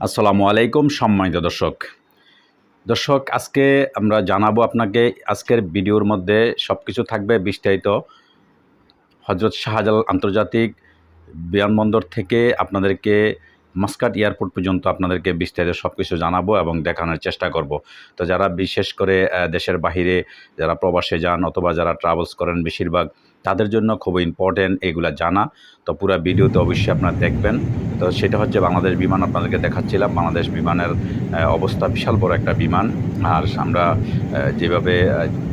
আসসালামু আলাইকুম, সম্মানিত দর্শক। দর্শক, আজকে আমরা জানাব আপনাকে আজকের ভিডিওর মধ্যে সব কিছু থাকবে বিস্তারিত। হজরত শাহজালাল আন্তর্জাতিক বিমানবন্দর থেকে আপনাদেরকে মাস্কাট এয়ারপোর্ট পর্যন্ত আপনাদেরকে বিস্তারিত সব কিছু জানাব এবং দেখানোর চেষ্টা করব। তো যারা বিশেষ করে দেশের বাহিরে যারা প্রবাসে যান অথবা যারা ট্রাভেলস করেন, বেশিরভাগ তাদের জন্য খুব ইম্পর্টেন্ট এগুলা জানা। তো পুরো ভিডিওতে অবশ্যই আপনারা দেখবেন। তো সেটা হচ্ছে বাংলাদেশ বিমান আপনাদেরকে দেখাচ্ছিলাম। বাংলাদেশ বিমানের অবস্থা বিশাল বড় একটা বিমান। আর আমরা যেভাবে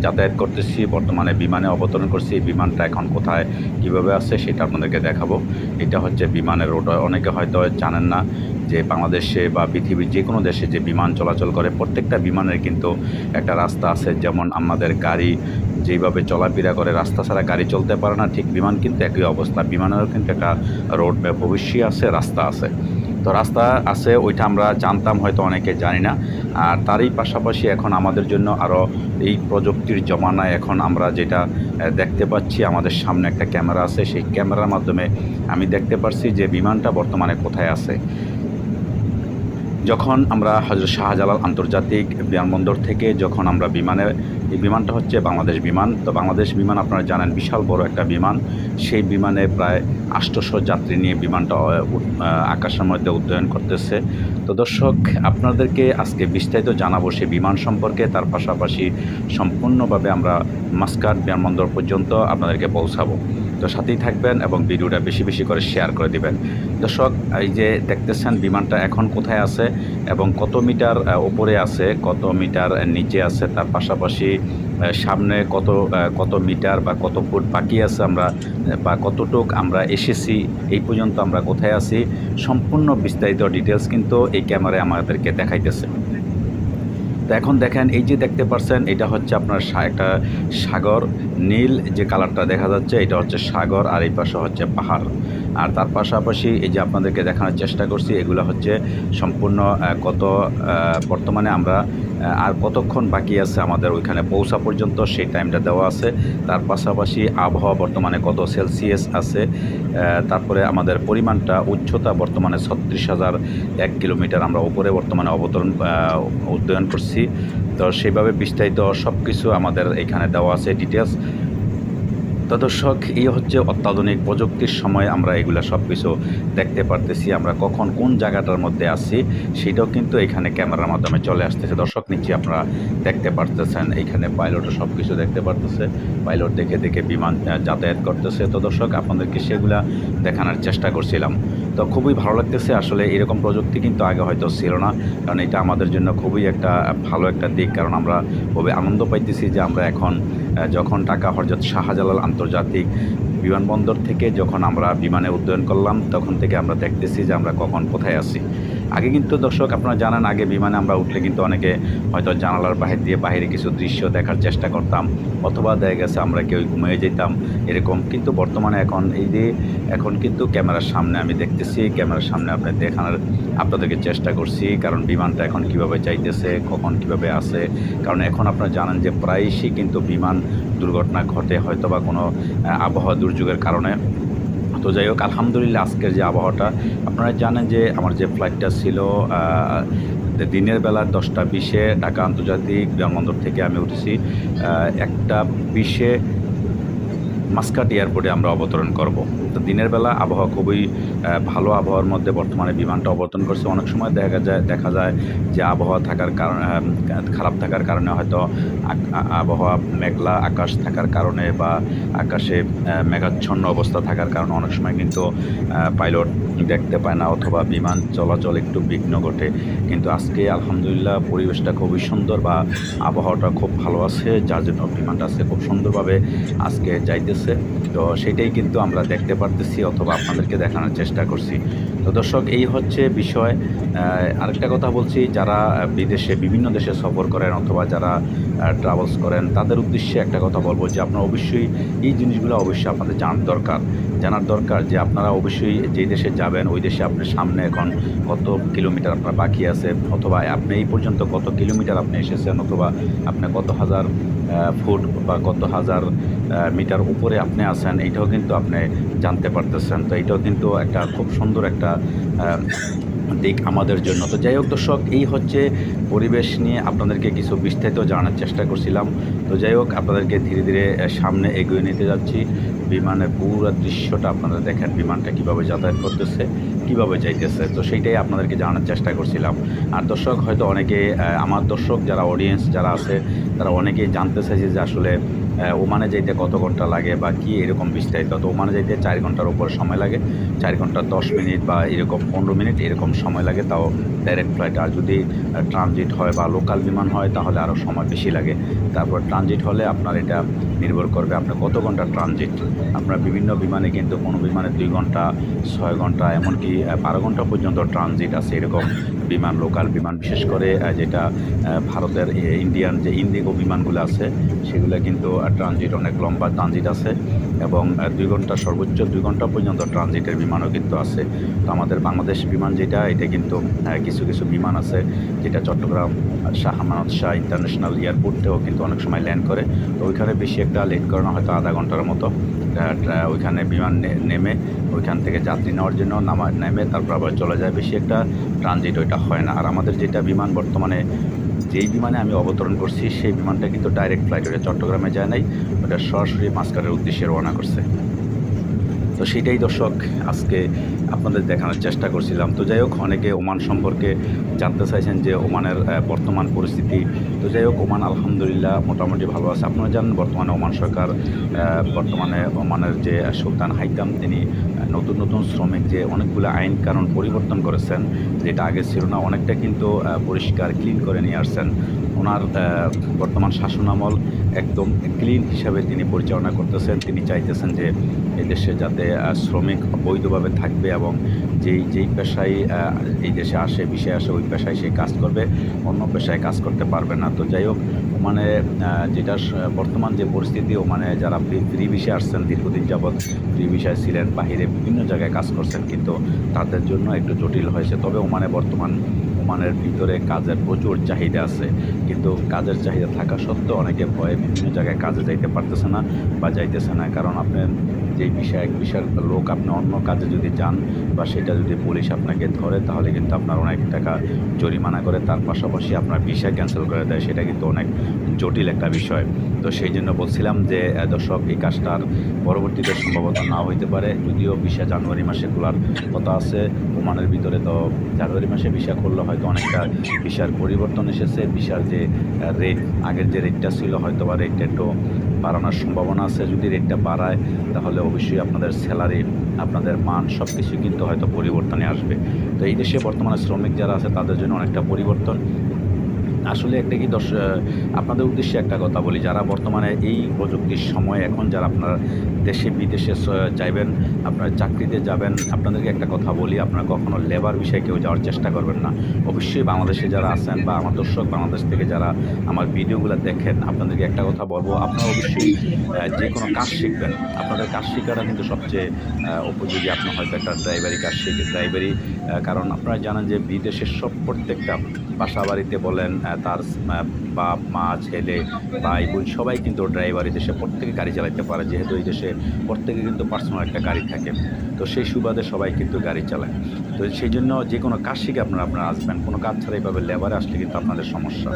যাতায়াত করতেছি, বর্তমানে বিমানে অবতরণ করছি বিমানটা এখন কোথায়, কীভাবে আছে সেটা আপনাদেরকে দেখাবো। এটা হচ্ছে বিমানের রোড অনেকে হয়তো জানেন না যে বাংলাদেশে বা পৃথিবীর যে কোনো দেশে যে বিমান চলাচল করে, প্রত্যেকটা বিমানের কিন্তু একটা রাস্তা আছে। যেমন আমাদের গাড়ি যেইভাবে চলাফেরা করে, রাস্তা ছাড়া গাড়ি চলতে পারে না, ঠিক বিমান কিন্তু একই অবস্থা। বিমানেরও কিন্তু একটা রোড ম্যাপ আছে, রাস্তা আছে। তো রাস্তা আছে, ওইটা আমরা জানতাম, হয়তো অনেকে জানি না। আর তারই পাশাপাশি এখন আমাদের জন্য আরও এই প্রযুক্তির জমানায় এখন আমরা যেটা দেখতে পাচ্ছি, আমাদের সামনে একটা ক্যামেরা আছে। সেই ক্যামেরার মাধ্যমে আমি দেখতে পারছি যে বিমানটা বর্তমানে কোথায় আছে। যখন আমরা হজরত শাহজালাল আন্তর্জাতিক বিমানবন্দর থেকে যখন আমরা বিমানে এই বিমানটা হচ্ছে বাংলাদেশ বিমান। তো বাংলাদেশ বিমান আপনারা জানেন বিশাল বড় একটা বিমান। সেই বিমানে প্রায় আষ্টশো যাত্রী নিয়ে বিমানটা আকাশের মধ্যে উড্ডয়ন করতেছে। তো দর্শক, আপনাদেরকে আজকে বিস্তারিত জানাব সেই বিমান সম্পর্কে। তার পাশাপাশি সম্পূর্ণভাবে আমরা মাস্কাট বিমানবন্দর পর্যন্ত আপনাদেরকে পৌঁছাবো। তো সাথেই থাকবেন এবং ভিডিওটা বেশি বেশি করে শেয়ার করে দিবেন। দর্শক, এই যে দেখতেছেন বিমানটা এখন কোথায় আছে এবং কত মিটার ওপরে আছে, কত মিটার নিচে আছে, তার পাশাপাশি সামনে কত কত মিটার বা কত ফুট বাকি আছে আমরা বা কতটুক আমরা এসেছি, এই পর্যন্ত আমরা কোথায় আছি, সম্পূর্ণ বিস্তারিত ডিটেলস কিন্তু এই ক্যামেরায় আমাদেরকে দেখাইতেছে। তো এখন দেখেন, এই যে দেখতে পাচ্ছেন এটা হচ্ছে আপনার একটা সাগর, নীল যে কালারটা দেখা যাচ্ছে, এটা হচ্ছে সাগর আর এই পাশে হচ্ছে পাহাড়। আর তার পাশাপাশি এই যে আপনাদেরকে দেখানোর চেষ্টা করছি, এগুলো হচ্ছে সম্পূর্ণ কত বর্তমানে আমরা আর কতক্ষণ বাকি আছে আমাদের ওইখানে পৌঁছা পর্যন্ত, সেই টাইমটা দেওয়া আছে। তার পাশাপাশি আবহাওয়া বর্তমানে কত সেলসিয়াস আছে তারপরে আমাদের পরিমাণটা, উচ্চতা বর্তমানে ছত্রিশ হাজার এক কিলোমিটার আমরা উপরে বর্তমানে অবতরণ উদ্যয়ন করছি। তো সেভাবে বিস্তারিত সব কিছু আমাদের এখানে দেওয়া আছে ডিটেলস তো দর্শক এই হচ্ছে অত্যাধুনিক প্রযুক্তির সময় আমরা এগুলা সব কিছু দেখতে পারতেছি, আমরা কখন কোন জায়গাটার মধ্যে আছি, সেটাও কিন্তু এখানে ক্যামেরার মাধ্যমে চলে আসতেছে। দর্শক নিচে আপনারা দেখতে পারতেছেন, এখানে পাইলটও সব কিছু দেখতে পারতেছে পাইলট দেখে দেখে বিমান যাতায়াত করতেছে। তো দর্শক, আপনাদেরকে সেগুলা দেখানোর চেষ্টা করছিলাম। তো খুবই ভালো লাগতেছে, আসলে এরকম প্রযুক্তি কিন্তু আগে হয়তো ছিল না, কারণ এটা আমাদের জন্য খুবই একটা ভালো একটা দিক, কারণ আমরা খুবই আনন্দ পাইতেছি যে আমরা এখন যখন টাকা হরজত শাহজালাল আন্তর্জাতিক বিমানবন্দর থেকে যখন আমরা বিমানে উড্ডয়ন করলাম, তখন থেকে আমরা দেখতেছি যে আমরা কখন কোথায় আছি। আগে কিন্তু দর্শক আপনারা জানেন, আগে বিমানে আমরা উঠলে কিন্তু অনেকে হয়তো জানালার বাহির দিয়ে বাইরে কিছু দৃশ্য দেখার চেষ্টা করতাম অথবা দেখা গেছে আমরা কেউ ঘুমিয়ে যেতাম এরকম। কিন্তু বর্তমানে এখন এই যে এখন কিন্তু ক্যামেরার সামনে আমি দেখতেছি, ক্যামেরার সামনে আপনি দেখানোর আপনাদেরকে চেষ্টা করছি, কারণ বিমানটা এখন কীভাবে চাইতেছে, কখন কীভাবে আসে কারণ এখন আপনারা জানেন যে প্রায়শই কিন্তু বিমান দুর্ঘটনা ঘটে হয়তো বা কোনো আবহাওয়া দুর্যোগের কারণে। তো যাই হোক, আলহামদুলিল্লাহ আজকের যে আবহাওয়াটা, আপনারা জানেন যে আমার যে ফ্লাইটটা ছিল দিনের বেলা দশটা বিশে ঢাকা আন্তর্জাতিক বিমানবন্দর থেকে আমি উঠেছি। একটা বিশে মাস্কাট এয়ারপোর্টে আমরা অবতরণ করব। তো দিনের বেলা আবহাওয়া খুবই ভালো আবহাওয়ার মধ্যে বর্তমানে বিমানটা অবতরণ করছে। অনেক সময় দেখা যায় দেখা যায় যে আবহাওয়া থাকার কারণে খারাপ থাকার কারণে হয়তো আবহাওয়া মেঘলা আকাশ থাকার কারণে বা আকাশে মেঘাচ্ছন্ন অবস্থা থাকার কারণে অনেক সময় কিন্তু পাইলট দেখতে পায় না অথবা বিমান চলাচল একটু বিঘ্ন ঘটে। কিন্তু আজকে আলহামদুলিল্লাহ পরিবেশটা খুবই সুন্দর বা আবহাওয়াটা খুব ভালো আছে, যার জন্য বিমানটা আজকে খুব সুন্দরভাবে আজকে যাইতেছে। তো সেটাই কিন্তু আমরা দেখতে পারতেছি অথবা আপনাদেরকে দেখানোর চেষ্টা করছি। তো দর্শক, এই হচ্ছে বিষয়। আরেকটা কথা বলছি, যারা বিদেশে, বিভিন্ন দেশে সফর করেন অথবা যারা ট্রাভেলস করেন, তাদের উদ্দেশ্যে একটা কথা বলব যে আপনারা অবশ্যই এই জিনিসগুলো অবশ্যই আপনাদের জানার দরকার। জানার দরকার যে আপনারা অবশ্যই যে দেশে যাবেন, ওই দেশে আপনার সামনে এখন কত কিলোমিটার আপনার বাকি আছে, অথবা আপনি এই পর্যন্ত কত কিলোমিটার আপনি এসেছেন, অথবা আপনি কত হাজার ফুট বা কত হাজার মিটার উপরে আপনি আছেন, এইটাও কিন্তু আপনি জানতে পারতেছেন। তো এইটাও কিন্তু একটা খুব সুন্দর একটা দিক আমাদের জন্য। তো যাই হোক দর্শক, এই হচ্ছে পরিবেশ নিয়ে আপনাদেরকে কিছু বিস্তারিত জানার চেষ্টা করছিলাম। তো যাই হোক, আপনাদেরকে ধীরে ধীরে সামনে এগিয়ে নিতে যাচ্ছি। বিমানের পুরো দৃশ্যটা আপনারা দেখেন, বিমানটা কীভাবে যাতায়াত করতেছে। কীভাবে চাইতেছে তো সেইটাই আপনাদেরকে জানার চেষ্টা করছিলাম। আর দর্শক, হয়তো অনেকে আমার দর্শক যারা অডিয়েন্স যারা আছে, তারা অনেকেই জানতে চাইছে যে আসলে ওমানে যাইতে কত ঘণ্টা লাগে বা কি এরকম বিস্তারিত? তো ওমানে যাইতে চার ঘণ্টার উপর সময় লাগে। চার ঘণ্টা দশ মিনিট বা এরকম পনেরো মিনিট এরকম সময় লাগে, তাও ডাইরেক্ট ফ্লাইট আর যদি ট্রানজিট হয় বা লোকাল বিমান হয়, তাহলে আরও সময় বেশি লাগে। তারপর ট্রানজিট হলে আপনার এটা নির্ভর করবে আপনার কত ঘণ্টা ট্রানজিট আপনার বিভিন্ন বিমানে কিন্তু কোনো বিমানে দুই ঘণ্টা, ছয় ঘণ্টা, এমনকি বারো ঘণ্টা পর্যন্ত ট্রানজিট আছে এরকম বিমান লোকাল বিমান। বিশেষ করে যেটা ভারতের ইন্ডিয়ান যে ইন্ডিগো বিমানগুলো আছে, সেগুলো কিন্তু ট্রানজিট অনেক লম্বা ট্রানজিট আছে এবং দুই ঘণ্টা, সর্বোচ্চ দুই ঘণ্টা পর্যন্ত ট্রানজিটের বিমানও কিন্তু আছে। তো আমাদের বাংলাদেশ বিমান যেটা, এটা কিন্তু কিছু কিছু বিমান আছে, যেটা চট্টগ্রাম, শাহ আমানত শাহ ইন্টারন্যাশনাল এয়ারপোর্টেও কিন্তু অনেক সময় ল্যান্ড করে। তো ওইখানে বেশি একটা লেট করে না, হয়তো আধা ঘণ্টার মতো। ওইখানে বিমান নেমে ওইখান থেকে যাত্রী নেওয়ার জন্য নামা, নেমে তারপর আবার চলে যায়। বেশি একটা ট্রানজিট ওইটা হয় না। আর আমাদের যেটা বিমান বর্তমানে, যেই বিমানে আমি অবতরণ করছি, সেই বিমানটা কিন্তু ডাইরেক্ট ফ্লাইট ওটা চট্টগ্রামে যায় নাই। ওটা সরাসরি মাস্কারের উদ্দেশ্যে রওনা করছে। তো সেটাই দর্শক আজকে আপনাদের দেখানোর চেষ্টা করছিলাম। তো যাই হোক, অনেকে ওমান সম্পর্কে জানতে চাইছেন যে ওমানের বর্তমান পরিস্থিতি। তো যাই হোক, ওমান আলহামদুলিল্লাহ মোটামুটি ভালো আছে। আপনারা জানেন, বর্তমানে ওমান সরকার বর্তমানে ওমানের যে সুলতান হাইতাম, তিনি নতুন নতুন শ্রমিক যে অনেকগুলো আইন কানুন পরিবর্তন করেছেন, যেটা আগে ছিল না, অনেকটা কিন্তু পরিষ্কার ক্লিন করে নিয়ে আসছেন। ওনার বর্তমান শাসনামল একদম ক্লিন হিসাবে তিনি পরিচালনা করতেছেন। তিনি চাইতেছেন যে এই দেশে যাতে শ্রমিক বৈধভাবে থাকবে এবং যেই যেই পেশায় এই দেশে আসে, বিষয়ে আসে, ওই পেশায় সে কাজ করবে, অন্য পেশায় কাজ করতে পারবে না। তো যাই হোক মানে যেটা বর্তমান যে পরিস্থিতি ও মানে যারা ফ্রি বিষয়ে আসছেন, দীর্ঘদিন যাবৎ ফ্রি বিষয়ে ছিলেন, বাহিরে বিভিন্ন জায়গায় কাজ করছেন, কিন্তু তাদের জন্য একটু জটিল হয়েছে। তবে ওমানে বর্তমান ওমানের ভিতরে কাজের প্রচুর চাহিদা আছে। কিন্তু কাজের চাহিদা থাকা সত্ত্বেও অনেকে ভয়ে বিভিন্ন জায়গায় কাজে যাইতে পারতেছে না বা যাইতেছে না। কারণ আপনার যেই বিষয়, এক বিষয়ের লোক আপনি অন্য কাজে যদি যান বা সেটা যদি পুলিশ আপনাকে ধরে, তাহলে কিন্তু আপনার অনেক টাকা জরিমানা করে, তার পাশাপাশি আপনার ভিসা ক্যান্সেল করে দেয়। সেটা কিন্তু অনেক জটিল একটা বিষয়। তো সেই জন্য বলছিলাম যে দর্শক, এই কাজটার পরবর্তীতে সম্ভবত না হইতে পারে। যদিও ভিসা জানুয়ারি মাসে খোলার কথা আছে, ওমানের ভিতরে তো জানুয়ারি মাসে ভিসা খুললে হয়তো অনেকটা ভিসার পরিবর্তন এসেছে। ভিসার যে রেট আগের যে রেটটা ছিল হয়তো বা রেটটা একটু বাড়ানোর সম্ভাবনা আছে। যদি রেটটা বাড়ায়, তাহলে অবশ্যই আপনাদের স্যালারি আপনাদের মান সব কিছু কিন্তু হয়তো পরিবর্তনে আসবে। তো এই দেশে বর্তমানে শ্রমিক যারা আছে, তাদের জন্য অনেকটা পরিবর্তন। আসলে একটা কি দর্শ, আপনাদের উদ্দেশ্যে একটা কথা বলি। যারা বর্তমানে এই প্রযুক্তির সময়, এখন যারা আপনারা দেশে বিদেশে যাইবেন আপনারা চাকরিতে যাবেন, আপনাদেরকে একটা কথা বলি, আপনারা কখনো লেবার বিষয়ে কেউ যাওয়ার চেষ্টা করবেন না। অবশ্যই বাংলাদেশে যারা আছেন বা আমার দর্শক বাংলাদেশ থেকে যারা আমার ভিডিওগুলো দেখেন, আপনাদেরকে একটা কথা বলব, আপনারা অবশ্যই যে কোনো কাজ শিখবেন। আপনাদের কাজ শেখাটা কিন্তু সবচেয়ে উপযোগী। আপনার হয়তো একটা ড্রাইভারি কাজ শিখে ড্রাইভারি কারণ আপনারা জানেন যে বিদেশের সব প্রত্যেকটা বাসা বাড়িতে বলেন তার বাপ, মা, ছেলে, ভাই, বোন সবাই কিন্তু ড্রাইভার এই দেশে প্রত্যেকে গাড়ি চালাতে পারে, যেহেতু এই দেশে প্রত্যেকে কিন্তু পার্সোনাল একটা গাড়ি থাকে। তো সেই সুবাদে সবাই কিন্তু গাড়ি চালায়। তো সেই জন্য যে কোনো কাজ শিখে আপনারা আপনারা আসবেন, কোনো কাজ ছাড়া এইভাবে লেবারে আসলে কিন্তু আপনাদের সমস্যা।